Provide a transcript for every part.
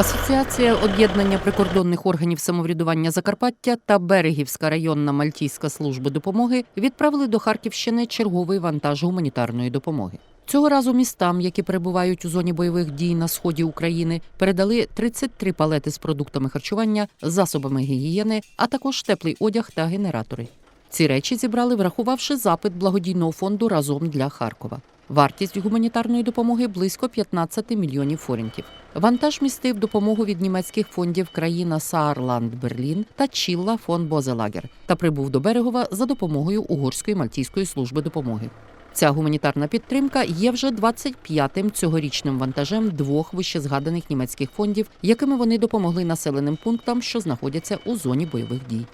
Асоціація об'єднання прикордонних органів самоврядування Закарпаття та Берегівська районна мальтійська служба допомоги відправили до Харківщини черговий вантаж гуманітарної допомоги. Цього разу містам, які перебувають у зоні бойових дій на сході України, передали 33 палети з продуктами харчування, засобами гігієни, а також теплий одяг та генератори. Ці речі зібрали, врахувавши запит благодійного фонду разом для Харкова. Вартість гуманітарної допомоги близько 15 мільйонів форінтів. Вантаж містив допомогу від німецьких фондів країна Саарланд Берлін та Чілла фон Бозелагер та прибув до Берегова за допомогою Угорської мальтійської служби допомоги. Ця гуманітарна підтримка є вже 25-тим цьогорічним вантажем двох вищезгаданих німецьких фондів, якими вони допомогли населеним пунктам, що знаходяться у зоні бойових дій.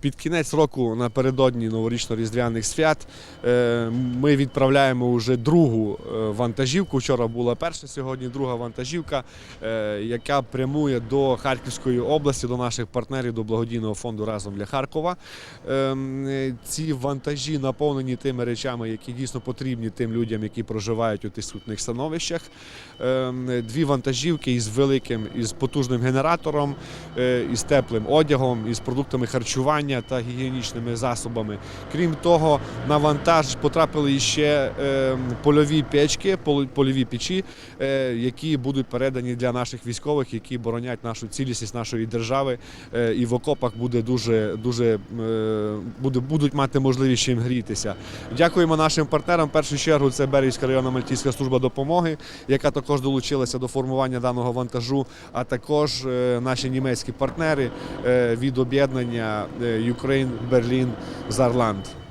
Під кінець року напередодні новорічно-різдвяних свят е, ми відправляємо вже другу е, вантажівку. Вчора була перша, сьогодні друга вантажівка, е, яка прямує до Харківської області, до наших партнерів, до благодійного фонду разом для Харкова. Ці вантажі наповнені тими речами, які дійсно потрібні тим людям, які проживають у тих скрутних становищах. Дві вантажівки із великим, із потужним генератором, із теплим одягом, із продуктами харчування та гігієнічними засобами. Крім того, на вантаж потрапили ще е, польові печки, польові печі, е, які будуть передані для наших військових, які боронять нашу цілісність нашої держави. е, І в окопах буде дуже, дуже е, буде, будуть мати можливість чим грітися. Дякуємо нашим партнерам. В першу чергу це Берівська районна мальтійська служба допомоги, яка також долучилася до формування даного вантажу, а також наші німецькі партнери від об'єднання Ukraine, Berlin, Saarland.